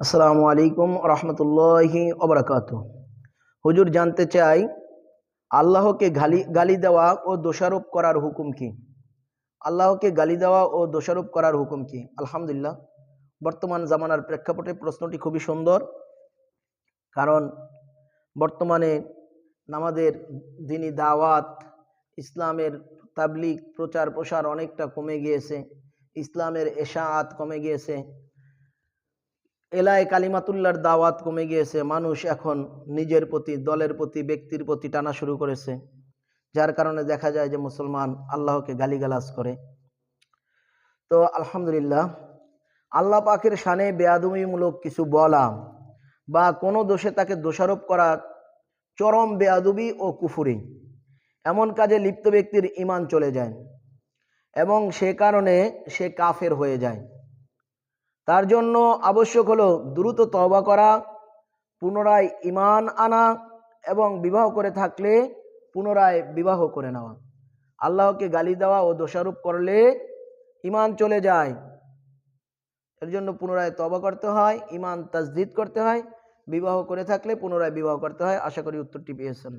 আসসালামু আলাইকুম রহমতুল্লাহি ওবরাকাত হুজুর, জানতে চাই, আল্লাহকে গালি গালি দেওয়া ও দোষারোপ করার হুকুম কি? আল্লাহকে গালি দেওয়া ও দোষারোপ করার হুকুম কি? আলহামদুলিল্লাহ। বর্তমান জামানার প্রেক্ষাপটে প্রশ্নটি খুবই সুন্দর, কারণ বর্তমানে আমাদের দিনী দাওয়াত, ইসলামের তাবলিক প্রচার প্রসার অনেকটা কমে গিয়েছে, ইসলামের এশাআত কমে গিয়েছে এলায় কালিমাতুল্লার দাওয়াত কমে গিয়েছে। মানুষ এখন নিজের প্রতি, দলের প্রতি, ব্যক্তির প্রতি টানা শুরু করেছে। যার কারণে দেখা যায় যে মুসলমান আল্লাহকে গালিগালাজ করে। তো আলহামদুলিল্লাহ, আল্লাহ পাকের শানে বেয়াদুমিমূলক কিছু বলা বা কোনো দোষে তাকে দোষারোপ করা চরম বেয়াদুবি ও কুফুরি। এমন কাজে লিপ্ত ব্যক্তির ইমান চলে যায় এবং সে কারণে সে কাফের হয়ে যায়। তার জন্য আবশ্যক হলো দ্রুত তওবা করা, পুনরায় ইমান আনা এবং বিবাহ করে থাকলে পুনরায় বিবাহ করে নেওয়া। আল্লাহকে গালি দেওয়া ও দোষারোপ করলে ইমান চলে যায়। এর জন্য পুনরায় তবা করতে হয় ইমান তাজদিদ করতে হয়, বিবাহ করে থাকলে পুনরায় বিবাহ করতে হয়। আশা করি উত্তরটি পেয়েছেন।